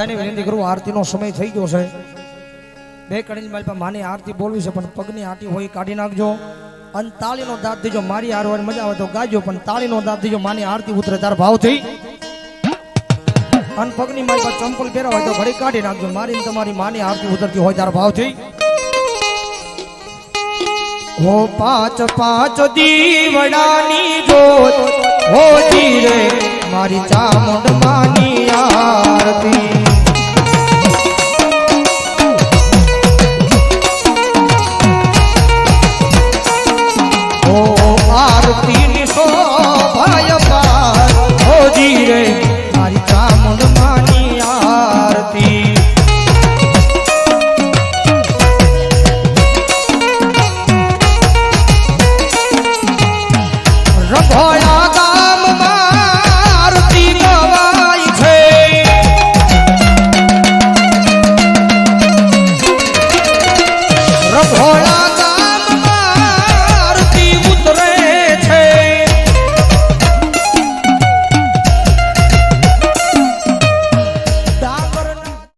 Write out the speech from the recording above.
બધાને વિનંતી કરું, આરતીનો સમય થઈ ગયો છે. બે કડીની મારી પાસે માની આરતી બોલવી છે, પણ પગની આરતી હોય કાઢી નાખજો. અને તાળીનો દાંત દેજો મારી હારવાની મજા આવે તો ગાજો, પણ તાળીનો દાંત દેજો માની આરતી ઉતરે તાર ભાવ થઈ અને પગની મારી પાસે ચંપલ પહેરા હોય તો ઘડી કાઢી નાખજો. મારી તમારી માની આરતી ઉતરતી હોય તાર ભાવ થઈ હો પાંચ પાંચ દીવડાની જોત, હો જીરે મારી ચામુંડ માની આરતી ની શોભાય પાર હોજી રે મારી ચામુંડ માની આરતી